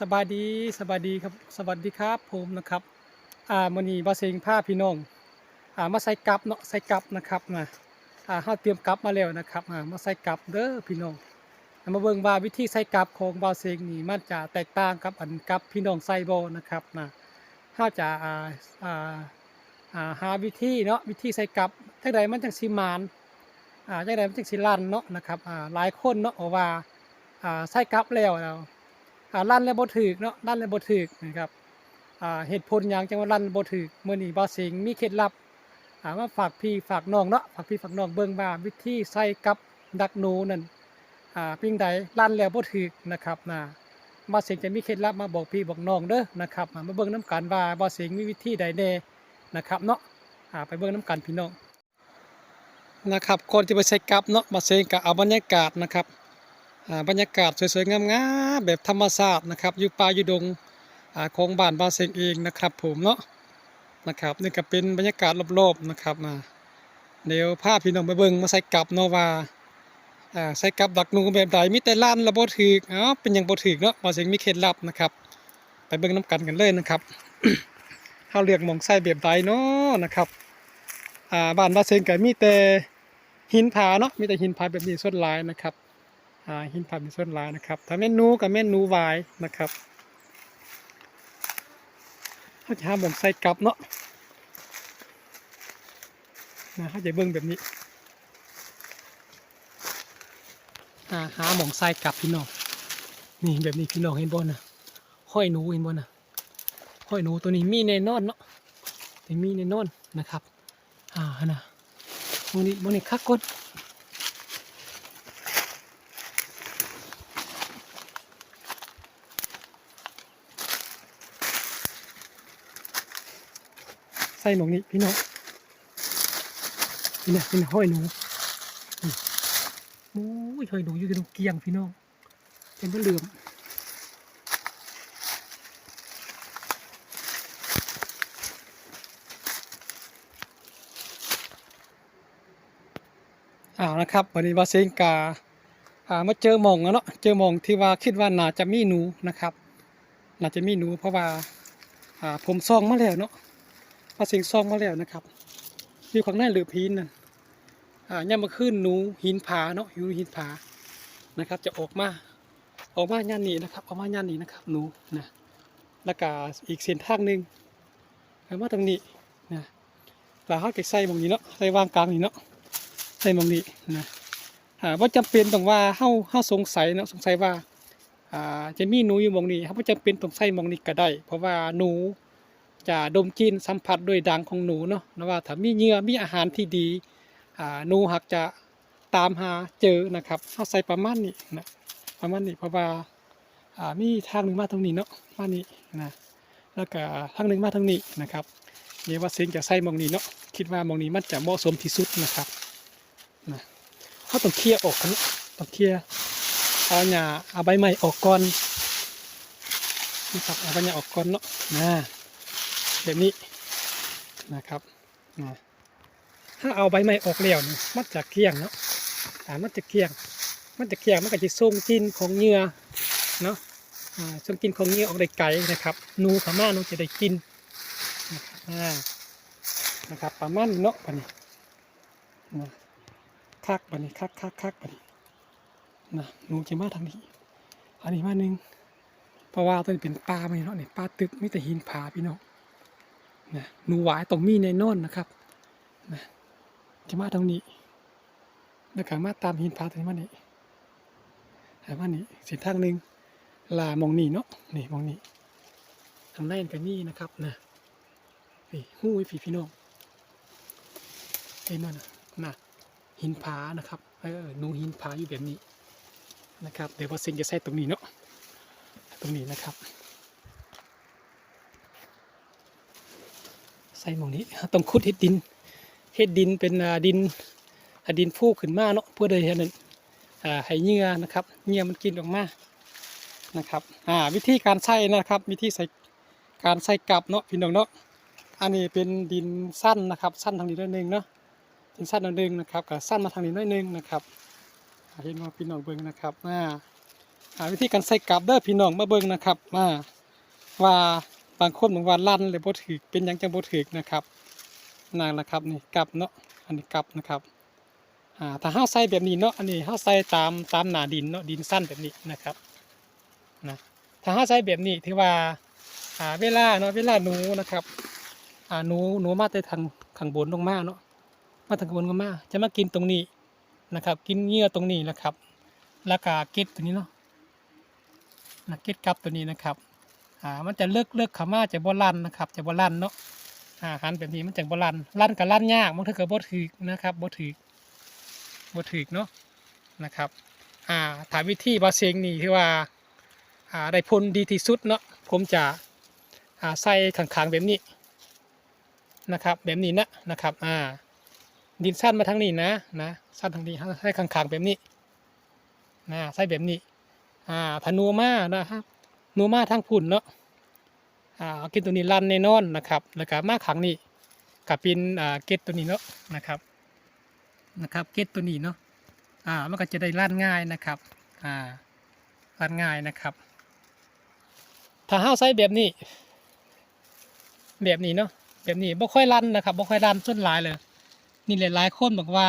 สบายดีสบายดีครับสวัสดีครับผมนะครับอ่ามื้อนี้บ่เซ็งผ้าพี่น้องอ่ามาใส่กับเนาะใส่กับนะครับนะอ่าเฮาเตรียมกับมาแล้วนะครับอ่ามาใส่กับเด้อพี่น้องมาเบิ่งว่าวิธีใส่กับของบ่เซ็งนี่มันจะแตกต่างกับอันกับพี่น้องใส่บ่นะครับนะเฮาจะอ่าอ่าอ่าหาวิธีเนาะวิธีใส่กับจังใดมันจังสิมานอ่าจังใดมันจังสิลั่นเนาะนะครับอ่าหลายคนเนาะเอาว่าอ่าใส่กับแล้วแล้ว อ่าลั่นแล้วบ่ถึกเนาะลั่นแล้วบ่ถึกนะครับอ่าเหตุผลหยังจังว่าลั่นบ่ถึกมื้อนี้บ่าสิงมีเคล็ดลับอ่ามาฝากพี่ฝากน้องเนาะฝากพี่ฝากน้องเบิ่งว่าวิธีใส่กับดักหนูนั่นอ่าปิ้งใดลั่นแล้วบ่ถึกนะครับนะบ่าสิงจะมีเคล็ดลับมาบอกพี่บอกน้องเด้อนะครับมาเบิ่งนํกันว่าบ่าสิงมีวิธีใดแน่นะครับเนาะอ่าไปเบิ่งนํกันพี่น้องนะครับก่อนจะไปใส่กับเนาะบ่าสิงห์ก็เอาบรรยากาศนะครับ บรรยากาศสวยๆงามๆแบบธรรมชาตินะครับอยู่ป่าอยู่ดงอ่าของบ้านบาเซงเองนะครับ ผมเนาะนะครับนี่ก็เป็นบรรยากาศรอบๆนะครับอ่าเดี๋ยวพาพี่น้องไปเบิ่งมาใส่กับเนาะว่าใส่กับดักนูแบบใดมีแต่ล้านระบ่ถึกเอ้าเป็นยังบ่ถึกเนาะบาเซงมีเคล็ดลับนะครับ ไปเบิ่งน้กันกันเลยนะครับเฮาเลือกมองใส่แบบใดเนาะนะครับบ้านบาเซงก็มีแต่หินผาเนาะมีแต่หินผาแบบนี้ส่วนหลายนะครับ หินผับเป็นส่วนหลายนะครับ ถ้าแม่นหนูกับแม่นหนูวายนะครับเขาจะหาหมองใส่กลับเนาะนะเขาจะเบิ่งแบบนี้อ่าหาหมองใส่กลับพี่น้องนี่แบบนี้พี่น้องเห็นบ่นะห้อยหนูเห็นบ่นะห้อยหนูตัวนี้มีแน่นอนเนาะแต่มีแน่นอนนะครับ อ่านะโมนี่โมนี่คักกด ส่หมองนี้พี่น้องนี่นะนี่นห้อยหนูโอ้ยห้อยหนูอยู่ตรงเกียงพี่น้องเป็นเหลือมอ่านะครับวันนี้วาเซงกาอ่ามาเจอหมองแล้วเนาะเจอหมองที่ว่าคิดว่าน่าจะมีหนูนะครับ น่าจะมีหนูเพราะว่าอ่าผมซองมาแล้วเนาะ พอสิงซองมาแล้วนะครับอยู่ข้างในหรือพีนนั่นอ่าย่ามาขึ้นหนูหินผาเนาะหิวหินผานะครับ จะออกมาออกมาย่านนี้นะครับออกมาย่านนี้นะครับหนูนะแล้วก็อีกเส้นทางหนึ่งไปมาตรงนี้นะแล้วเขาเก็ใส่มองนี้เนาะใส่วางกลางนี่เนาะใส่มองนี้นะอ่าว่าจำเป็นต้องว่าเฮาเฮาสงสัยเนาะสงสัยว่าอ่าจะมีหนูอยู่มองนี้เขาไม่จำเป็นต้องใส่มองนี้ก็ได้ เพราะว่าหนู จะดมกลินสัมผัสด้วยดังของหนูเนาะนะว่าถ้ามีเหงื่อมีอาหารที่ดีหนูหักจะตามหาเจอนะครับเอาใส่ประมาณนี้นะประมาณนี้เพราะว่ามีทางหนึ่งมาตรงนี้เนาะมานี้นะแล้วก็ทางหนึ่งมาทางนี้นะครับเดี๋ยวว่าเสียงจะใส่มองนี้เนาะคิดว่ามองนี้มันจะเหมาะสมที่สุดนะครับนะเขาต้องเคลียร์ออกนะต้องเคลียร์เอาหญ้าเอาใบไม้ออกก่อนนะครับเอาใบหญ้าออกก่อนเนาะนะ แบบนี้นะครับถ้าเอาใบไม้ออกแล้วนี่มันจะเกลี้ยงเนาะอ่ามันจะเกลี้ยง มันจะเกลี้ยงมันก็จะส่งกลินของเหงื่อเนาะอ่าส่งกลินของเหงื่อออกได้ไกลนะครับนูสามารถนูจะได้กินนะครับนะครับประมาณนี้เนาะปนี้นะคักปนี้คักคักคักปนี้นะหนูจะมาทางนี้ อันนี้มาหนึ่งเพราะว่าตัวนี้เป็นปลาไม่เนาะเนี่ยปลาตึกไมีแต่หินผาพี่น้อง นะหนูหวายต้องมีในนอนนะครับนะจะมาตรงนี้แล้วก็มาตามหินผาตรงนี้มานี่หามานี่เส้นทางหนึ่งลามองนี่เนาะนี่มองนี่ทางในกันนี่นะครับนะพี่หู้ยพี่พี่น้องเห็นนั่นนะนะหินผานะครับเออหนูหินผาอยู่แบบนี้นะครับ เดี๋ยวว่าเซงจะใส่ตรงนี้เนาะตรงนี้นะครับ ส่หมองนี้ต้องขุดเฮ็ดดินเฮ็ดดินเป็นดินดินฟูขึ้นมาเนาะเพื่อได้เห็นให้เหงื่อนะครับเหงื่อมันกินออกมานะครับอ่าวิธีการใส่นะครับ วิธีใส่การใส่กลับเนาะพี่น้องเนาะอันนี้เป็นดินสั้นนะครับ สั้นทางนี้นิดนึงเนาะดินสั้นทางนึงนะครับกับสั้นมาทางนี้นิดนึงนะครับเห็นว่าพี่น้องเบิ่งนะครับอ่าอ่าวิธีการใส่กลับเด้อพี่น้องมาเบิ่งนะครับว่าว่า บางคนบางว่าลั่นหรือบ่ถือเป็นยังจังบ่ถือนะครับนั่นนะครับนี่กลับเนาะอันนี้กลับนะครับอ่าถ้าเฮาใส่แบบนี้เนาะอันนี้เฮาใส่ตามตามหนาดินเนาะดินสั้นแบบนี้นะครับนะถ้าเฮาใส่แบบนี้ที่ว่าอ่าเวลาเนาะเวลาหนูนะครับอ่าหนูหนูมาแต่ทางข้างบนลงมาเนาะมาทางบนลงมาจะมากินตรงนี้นะครับ กินเหยื่อตรงนี้นะครับแล้วก็เก็ดตัวนี้เนาะนะเก็ดกับตัวนี้นะครับ อ่ามันจะเลิกเลิกขามาจะบอลันนะครับ จะบอลันเนาะอ่าหันแบบนี้มันจะบอลันลั่นกับลั่นยากมันถ้าเกิดบ่ถือนะครับบ่ถือบ่ถือเนาะนะครับอ่าถามวิธีบาเซงนี่ที่ว่าอ่าได้ผลดีที่สุดเนาะผมจะอ่าใส่ข้างๆแบบนี้นะครับแบบนี้นะนะครับอ่าดินสั้นมาทางนี้นะนะสั้นทางนี้ใส่ข้างๆแบบนี้นะใส่แบบนี้อ่าธนูมานะครับ นูมาทางพุ่นเนาะอ่าก็ตตัวนี้ลันแน่นอนนะครับ แล้วก็มาขังนี่กับเป็นอ่าเก็ตตัวนี้เนาะนะครับนะครับ เก็ตตัวนี้เนาะอ่ามันก็จะได้ลันง่ายนะครับอ่าลันง่ายนะครับ ถ้าห้าใส่แบบนี้ แบบนี้เนาะแบบนี้บ่ค่อยลันนะครับบ่ค่อยลันส่วนหลายเลย นี่หลายๆคนบอกว่า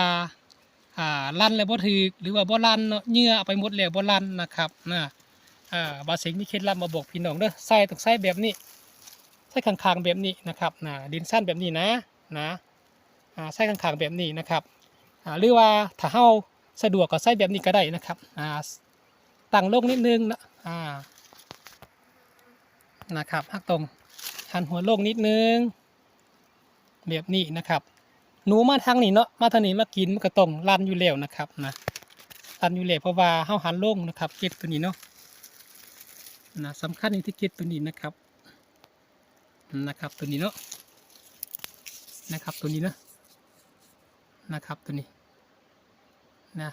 อ่าลั่นแล้วบ่ถือหรือว่าบ่ลั่นเนาะเหงื่อเอาไปหมดแล้วบ่ลั่นนะครับนะ อ่าบาสิงมีเคล็ดลับมาบอกพี่น้องเด้อใส่ต้องใส่แบบนี้ใส่ข้างๆแบบนี้นะครับนะดินสั้นแบบนี้นะนะอ่าใส่ข้างๆแบบนี้นะครับอ่าหรือว่าถ้าเฮาสะดวกก็ใส่แบบนี้ก็ได้นะครับอ่าตั้งลงนิดนึงนะอ่านะครับหักตรงหันหัวลงนิดนึง แบบนี้นะครับหนูมาทางนี้เนาะมาทางนี้มากินมันก็ต้องรันอยู่แล้วนะครับนะรันอยู่แล้วเพราะว่าเฮาหันลงนะครับเก็ดตัวนี้เนาะ นะสำคัญอยู่ที่เก็ดตัวนี้นะครับนะครับตัวนี้เนาะนะครับตัวนี้เนาะนะครับตัวนี้นะ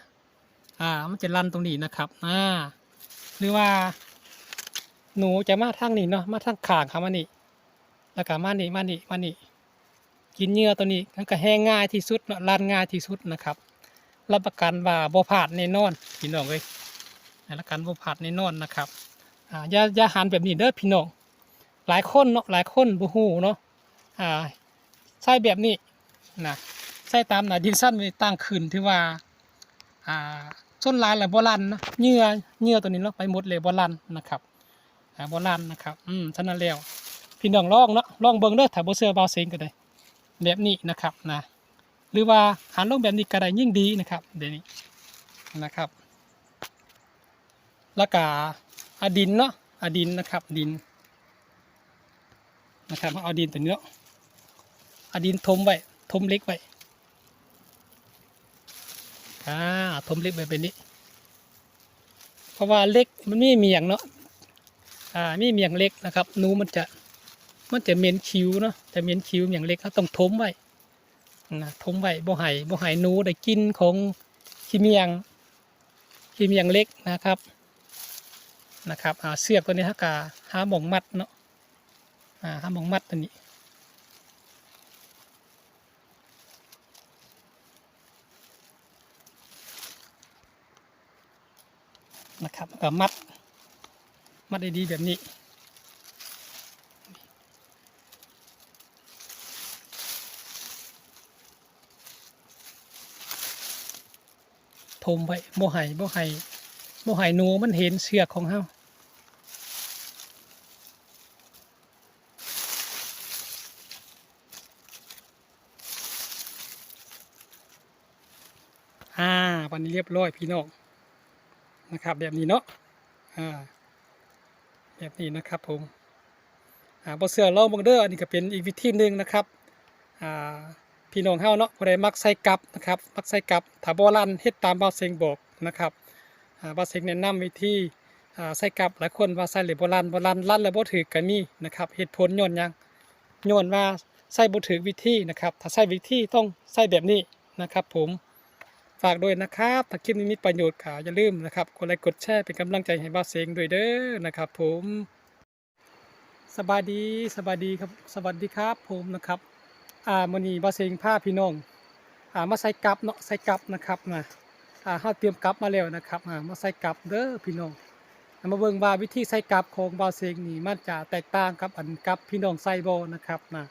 อ่ามันจะรันตรงนี้นะครับอ่าหรือว่า หนูจะมาทางนี้เนาะมาทางขางครับมานี่แล้วก็มานี่มานี่มานี่กินเหยื่อตัวนี้มันก็แห้งง่ายที่สุดเนาะรันง่ายที่สุดนะครับรับประกันว่าบ่ผาดแน่นอนพี่น้องเลยรับประกันบ่ผาดแน่นอนนะครับ อ่าอย่าอย่าหันแบบนี้เด้อพี่น้องหลายคนเนาะหลายคนบ่ฮู้เนาะอ่าใส่แบบนี้นะใส่ตามนาดินสั้นไว้ตั้งขึ้นที่ว่าอ่าส้นลายแหละบ่รันนะเหยื่อเหยื่อตัวนี้เนาะไปหมดเลยบ่รันนะครับอ่าบ่รันนะครับอืมฉะนั้นแล้วพี่น้องลองเนาะลองเบิ่งเด้อถ้าบ่เชื่อเบาเซ็งก็ได้แบบนี้นะครับนะหรือว่าหันลงแบบนี้ก็ได้ยิ่งดีนะครับเดี๋ยวนี้นะครับแล้วก็ เอาดินเนาะเอาดินนะครับดินนะครับเอาดินตัวนี้เนาะเอาดินทมไว้ทมเล็กไว้อ่าทมเล็กไว้แบบนี้เพราะว่าเล็กมันไม่มีอย่างเนาะอ่าไม่มีอย่างเล็กนะครับนูมันจะมันจะเมนคิ้วเนาะจะเมนคิ้วอย่างเล็กเขาต้องทมไว้นะทมไว้บ่ไห้บ่ไห้นูได้กินของขี้เมียงขี้เมียงเล็กนะครับ นะครับอ่าเสือกตัวนี้ฮะกาหาหมองมัดเนาะอ่าหาหมองมัดตัวนี้นะครับก็มัด มัดได้ดีแบบนี้ทมไว้บ่ให้บ่ให้บ่ให้หนูมันเห็นเสือกของเฮา วันนี้เรียบร้อยพี่น้องนะครับ แบบนี้เนาะอ่าแบบนี้นะครับผมอ่าบ่เสือลองบังเด้ออันนี้ก็เป็นอีกวิธีหนึ่งนะครับอ่าพี่น้องเฮาเนาะผู้ใดมักใส่กับนะครับมักใส่กับถ้าบ่รันเฮ็ดตามบาเซงบอกนะครับอ่าบาเซงแนะนำวิธีอ่าใส่กับหลายคนว่าใส่หรือบ่รันบ่รันรันแล้วบ่ถือก็มีนะครับเหตุผลย้อนหยังย้อนว่าใส่บ่ถือวิธีนะครับ ถ้าใส่วิธีต้องใส่แบบนี้นะครับผม ฝากด้วยนะครับถ้าคลิปนี้มีประโยชน์ค่ะอย่าลืมนะครับกดไลค์กดแชร์เป็นกำลังใจให้บ่าวเซงด้วยเด้อนะครับ ผมสบายดีสบายดีครับสวัสดีครับผมนะครับอ่ามื้อนี้บ่เซ็งพาพี่น้องอ่ามาใส่กับเนาะใส่กับนะครับนะอ่าเฮาเตรียมกับมาแล้วนะครับอ่ามาใส่กับเด้อพี่น้องมาเบิ่งว่าวิธีใส่กลับของบาวเซงนี่มันจะแตกต่างกับอันกับพี่น้องใส่บ่นะครับนะ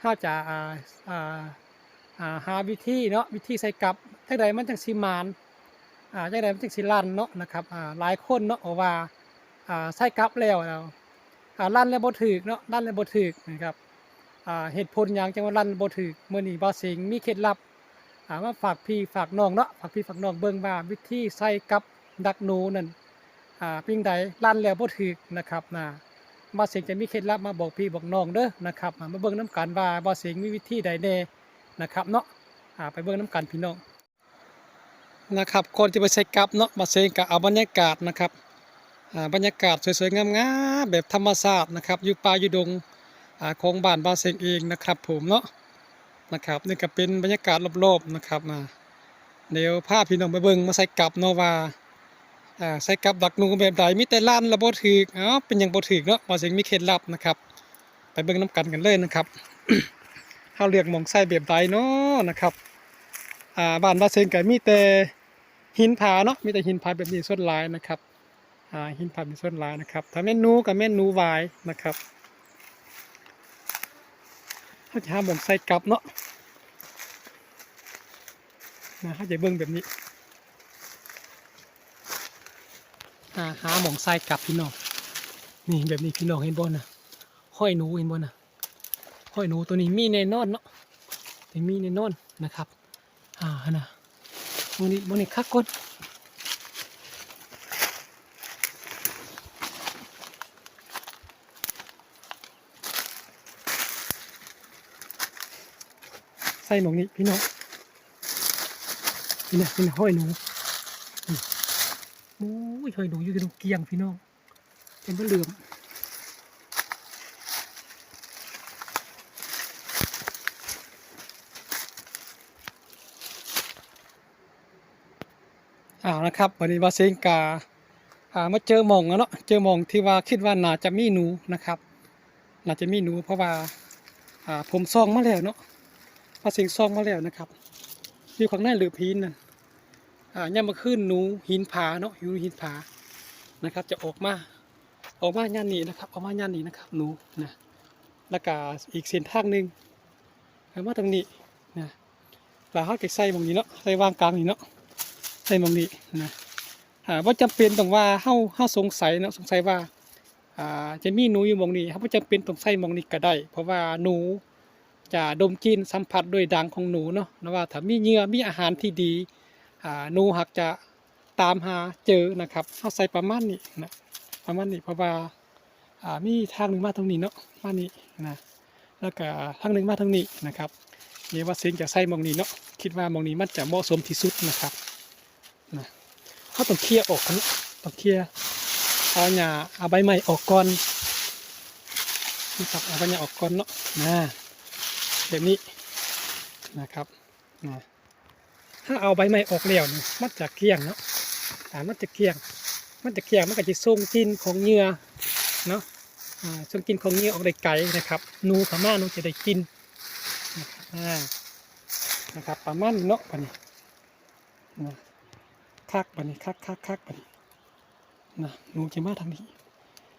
ถ้าจะอ่าอ่า อ่าหาวิธีเนาะวิธีใส่กลับจังใดมันจังสิมานอ่าจังใดมันจังสิลั่นเนาะนะครับอ่าหลายคนเนาะเอาว่าอ่าใส่กลับแล้วแล้วอ่าลั่นแล้วบ่ถึกเนาะลั่นแล้วบ่ถึกนะครับอ่าเหตุผลหยังจังว่าลั่นบ่ถึกมื้อนี้บาวเซงมีเคล็ดลับอ่ามาฝากพี่ฝากน้องเนาะฝากพี่ฝากน้องเบิ่งว่าวิธีใส่กลับดักหนูนั่นอ่าปิ้งใดลั่นแล้วบ่ถึกนะครับนะบ่สียงจะมีเคล็ดลับมาบอกพี่บอกน้องเด้อนะครับมาเบิ่งน้ำกันว่าบ่สียงมีวิธีใดแน่ นะครับเนาะไปเบิ่งน้ำกันพี่น้องนะครับก่อนจะไปใส่กับเนาะบ่เสียงก็เอาบรรยากาศนะครับบรรยากาศสวยๆงามๆแบบธรรมชาตินะครับอยู่ป่าอยู่ดงอของบ้านบ่เสียงเองนะครับ ผมเนาะนะครับนี่ก็เป็นบรรยากาศรอบๆนะครับนะเดี๋ยวพาพี่น้องไปเบิ่งมาใส่กับเนาะว่าใส่กับดักนูแบบใดมีแต่ลั่นแล้วบ่ถูกเอ้าเป็นหยังบถูกเนาะบ่สิมีเคล็ดลับนะครับ ไปเบิ่งน้ำกันกันเลยนะครับ เฮาเลือกหมองใส่แบบใดเนาะนะครับอ่าบ้านว่าเซงก็มีแต่หินผาเนาะมีแต่หินผาแบบนี้ส่วนหลายนะครับอ่าหินผาเป็นส่วนหลายนะครับถ้าแม่นูก็แม่นูวายนะครับเฮาจะหาหมองใส่กลับเนาะนะเฮาจะเบิ่งแบบนี้อ่าหาหมองทรายกลับพี่น้อง นี่แบบนี้พี่น้องเห็นบ่นะห้อยหนูเห็นบ่นะ ห้อยหนูตัวนี้มีแน่นอนเนาะแต่มีแน่นอนนะครับ อ่านะโมนี่โมนี่คักกดใส่หมองนี้พี่น้องนี่นะนี่นะห้อยหนูโอ้ยเคยดูอยู่กันเกียงพี่น้องเป็นพระเหลือม อ้าวนะครับวันนี้วาเซงกาอ่ามาเจอหมองแล้วเนาะเจอหมองที่ว่าคิดว่าน่าจะมีหนูนะครับน่าจะมีหนูเพราะว่าอ่าผมซองมาแล้วเนาะวาเซงซองมาแล้วนะครับอยู่ข้างในหรือพีนนั่นอ่าย่ำมาขึ้นหนูหินผาเนาะหินหินผานะครับ จะออกมาออกมาย่านนี้นะครับออกมาย่านนี้นะครับหนูนะแล้วก็อีกเส้นทางหนึ่งเอามาตรงนี้นะแล้วเขาจะใส่หมองนี้เนาะใส่วางกลางนี่เนาะ ใส่มองนี้นะอ่าว่าจำเป็นต้องว่าเฮาเฮาสงสัยเนาะสงสัยว่าอ่าจะมีหนูอยู่มองนี้เขาไม่จำเป็นต้องใส่มองนี้ก็ได้ เพราะว่าหนูจะดมกลินสัมผัสด้วยดังของหนูเนาะนะว่าถ้ามีเหงื่อมีอาหารที่ดีอ่าหนูหักจะตามหาเจอนะครับเอาใส่ประมาณนี้นะประมาณนี้เพราะว่าอ่ามีทางหนึ่งมาตรงนี้เนาะมานี้นะแล้วก็ทางหนึ่งมาทางนี้นะครับเนี่ว่าเสียงจะใส่มองนี้เนาะคิดว่ามองนี้มันจะเหมาะสมที่สุดนะครับ เขาต้องเคลียร์ออกกันะต้องเคลียร์เอาหญ้าเอาใบไม้ออกก่อนนะครับเอาใบหญ้าออกก่อนเนาะนะแบบนี้นะครับนะถ้าเอาใบไม้ออกแล้วนี่มันจะเกลี้ยงเนาะอ่ามันจะเกลี้ยง มันจะเกลี้ยงมันก็จะส่งกลินของเหงื่อเนาะส่งกลินของเหงื่อออกได้ไกลนะครับนูสามารถนูจะได้กินนะครับนะครับประมาณนี้เนาะปะนี้นะ คักปนี้คักคักคักปนี้นะหนูจะมาทางนี้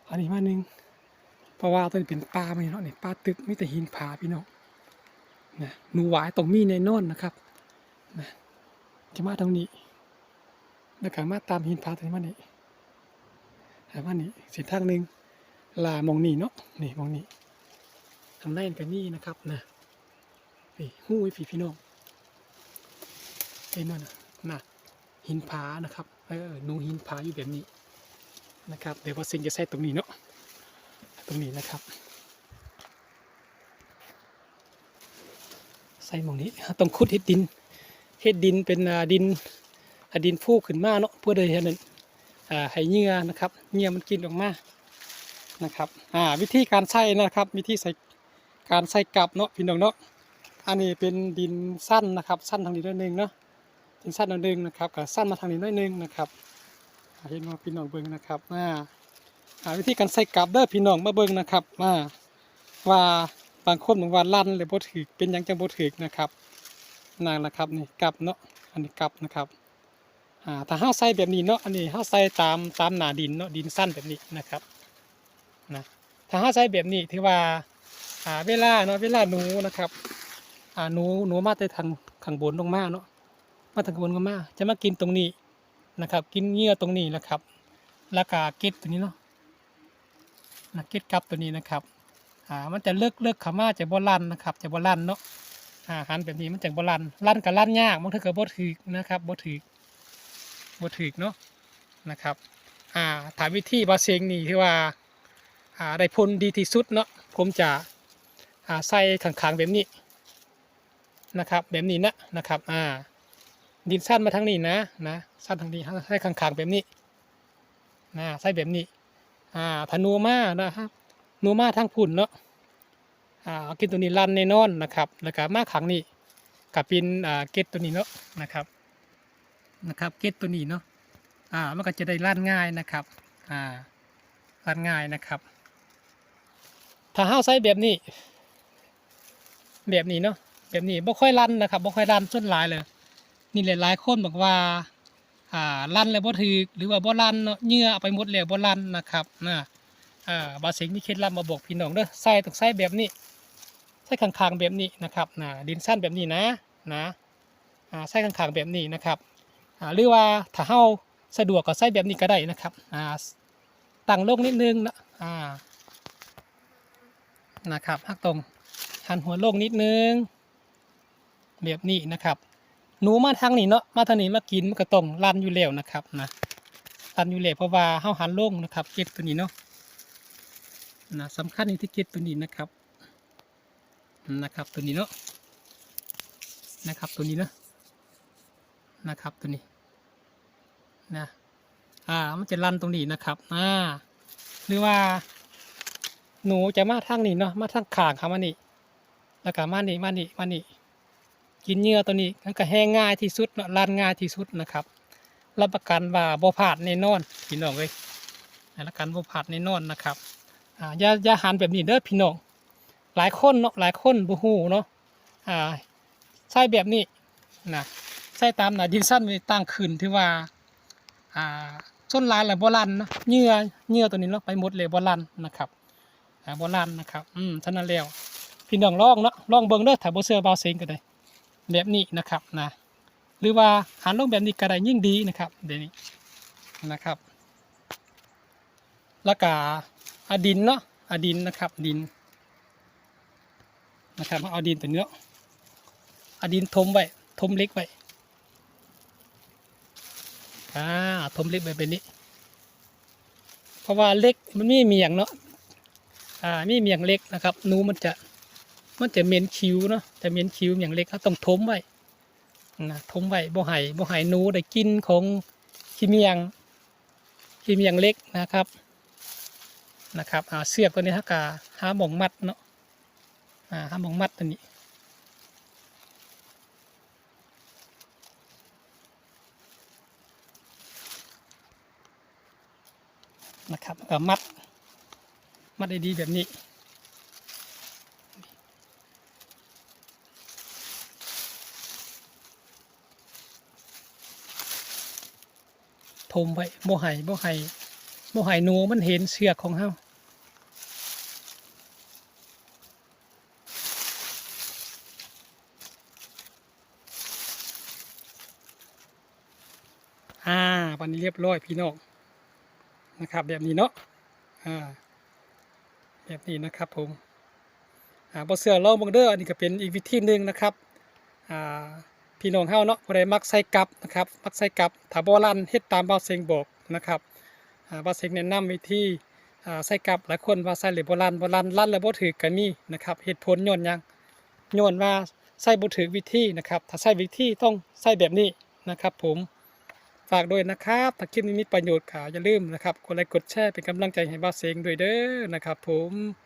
อันนี้มาหนึ่งเพราะว่าตัวนี้เป็นปลาไหมเนาะเนี่ยปลาตึกมีแต่หินผาพี่น้องนะหนูหวายต้องมีแน่นอนนะครับนะจะมาตรงนี้แล้วก็มาตามหินผาตรงนี้มานี่หามานี่เส้นทางหนึ่งลามองนี่เนาะนี่มองนี่ทางในกันนี่นะครับนะพี่หู้ยพี่พี่น้องเอ็นนั่นน่ะนะ หินผานะครับเออนูหินผาอยู่แบบนี้นะครับเดี๋ยวว่าสิ่งจะใส่ตรงนี้เนาะตรงนี้นะครับ ใส่หมองนี้ต้องขุดเห็ดดินเฮ็ดดินเป็นดินดินฟูขึ้นมาเนาะเพื่อได้เห็นนั้นอ่าให้เงื่อนะครับเงื่อมันกินออกมานะครับอ่าวิธีการใส่นะครับ วิธีใส่การใส่กลับเนาะพี่น้องเนาะอันนี้เป็นดินสั้นนะครับ สั้นทางนี้นิดนึงเนาะ ดินสั้นทางนึงนะครับกับสั้นมาทางนี้นิดนึงนะครับอ่าเห็นว่าพี่น้องเบิ่งนะครับอ่าอ่าวิธีการใส่กลับเด้อพี่น้องมาเบิ่งนะครับอ่าว่าบางคนบางว่าลั่นหรือบ่ถือเป็นยังจังบ่ถือนะครับนั่นะครับนี่กลับเนาะอันนี้กลับนะครับอ่าถ้าเฮาใส่แบบนี้เนาะอันนี้เฮาใส่ตามตามหน้าดินเนาะดินสั้นแบบนี้นะครับนะถ้าเฮาใส่แบบนี้ถือว่าอ่าเวลาเนาะเวลาหนูนะครับอ่าหนูหนูมาแต่ทางข้างบนลงมาเนาะ มาทางบนลงมาจะมากินตรงนี้นะครับ กินเหยื่อตรงนี้นะครับแล้วก็เก็ดตัวนี้เนาะนะเก็ดกับตัวนี้นะครับอ่ามันจะเลิกเลิกขามาจะบ่ลั่นนะครับจะบ่ลั่นเนาะอ่าหันแบบนี้มันจะบ่ลั่นลั่นกับลั่นยากบางทีก็บ่ถึกนะครับบ่ถึกบ่ถึกเนาะนะครับอ่าถามวิธีบาเซงนี่ที่ว่าอ่าได้ผลดีที่สุดเนาะผมจะอ่าใส่ขังๆแบบนี้นะครับแบบนี้นะนะครับอ่า ดินสั้นมาทางนี้นะนะสั้นทางนี้ใส่ขังๆแบบนี้นะใส่แบบนี้อ่าธนูมานะครับนูมาทางพุ่นเนาะอ่ากินตัวนี้ลันแน่นอนนะครับ แล้วก็มาขังนี้กับปินอ่าเกตตัวนี้เนาะนะครับนะครับ เกตตัวนี้เนาะอ่ามันก็จะได้ลั่นง่ายนะครับอ่าลั่นง่ายนะครับ ถ้าห้าใส่แบบนี้ แบบนี้เนาะแบบนี้บ่ค่อยลั่นนะครับบ่ค่อยลั่นส่วนหลายเลย นี่หลายๆคนบอกว่าอ่าลั่นแล้วบ่ถือหรือว่าบ่ลั่นเนาะเหงื่อเอาไปหมดแล้วบ่ลั่นนะครับนะอ่าบาสิงมีเคล็ดลับมาบอกพี่น้องเด้อใส่ต้องใส่แบบนี้ใส่ข้างๆแบบนี้นะครับนะดินสั้นแบบนี้นะนะอ่าใส่ข้างๆแบบนี้นะครับอ่าหรือว่าถ้าเฮาสะดวกก็ใส่แบบนี้ก็ได้นะครับอ่าตั้งลงนิดนึงนะอ่านะครับหักตรงหันหัวลงนิดนึงแบบนี้นะครับ หนูมาทางนี้เนาะมาทางนี้มากินมันก็ต้องรันอยู่แล้วนะครับนะรันอยู่แล้วเพราะว่าเฮาหันลงนะครับเก็ดตัวนี้เนาะนะสำคัญที่เก็ดตัวนี้นะครับนะครับตัวนี้เนาะนะครับตัวนี้เนาะนะครับตัวนี้นะอ่ามันจะรันตรงนี้นะครับอ่าหรือว่า หนูจะมาทางนี้เนาะมาทางขางครับมานี่แล้วก็มานี่มานี่มานี่ กินเหยื่อตัวนี้มันก็แห้งง่ายที่สุดเนาะรันง่ายที่สุดนะครับรับประกันว่าบ่ผาดแน่นอนพี่น้องเลยรับประกันบ่ผาดแน่นอนนะครับอ่าอย่าอย่าหันแบบนี้เด้อพี่น้องหลายคนเนาะหลายคนบ่ฮู้เนาะอ่าใช่แบบนี้นะใส่ตามนาดินสั้นไว้ตั้งขึ้นที่ว่าอ่าส้นลายและโบราณนะเหงื่อเหงื่อตัวนี้เนาะไปหมดเลยโบราณนะครับอ่าโบราณนะครับอืมฉะนั้นแล้วพี่น้องลองเนาะลองเบิ่งเด้อถ้าบ่เชื่อเบาเซ็งก็ได้ แบบนี้นะครับนะหรือว่าหันลงแบบนี้ก็ได้ยิ่งดีนะครับเดี๋ยวนี้นะครับ แล้วก็อดินเนาะอดินนะครับดินนะครับเอาดินตัวเนาะเอดินทมไว้ทมเล็กไว้อ่าทมเล็กไว้แบบนี้ เพราะว่าเล็กมันไม่มีเมียงเนาะอ่ามีเมียงเล็กนะครับนูมันจะ มันจะเม็นคิ้วเนาะจะเม็นคิ้วเมียงเล็กเขาต้องทมไว้นะทมไว้บ่ไห้บ่ไห้นูได้กินของขี้เมียงขี้เมียงเล็กนะครับนะครับอ่าเสือกตัวนี้ฮะกาหาหมองมัดเนาะอ่าหาหมองมัดตัวนี้นะครับก็มัด มัดได้ดีแบบนี้ ทมไว้โมไห้โมไห้โมไห้หนูมันเห็นเสือกของเฮาอ่าวันนี้เรียบร้อยพี่น้องนะครับ แบบนี้เนาะอ่าแบบนี้นะครับผมอ่าบอเสือลองบังเดอร์อันนี้ก็เป็นอีกวิธีหนึ่งนะครับอ่า พี่น้องเฮาเนาะบ่ได้มักใส่กับนะครับมักใส่กับถ้าบ่รันเฮ็ดตามบ่าวเซงบอกนะครับบ่าวเซงแนะนำวิธีใส่กับหลายคนว่าใส่แล้วบ่รันบ่รันรันแล้วบ่ถือก็มีนะครับเหตุผลย้อนหยังย้อนว่าใส่บ่ถือวิธีนะครับ ถ้าใส่วิธีต้องใส่แบบนี้นะครับผมฝากด้วยนะครับถ้าคลิปนี้มีประโยชน์ค่ะอย่าลืมนะครับกดไลค์กดแชร์เป็นกำลังใจให้บ้าเซงด้วยเด้อนะครับผม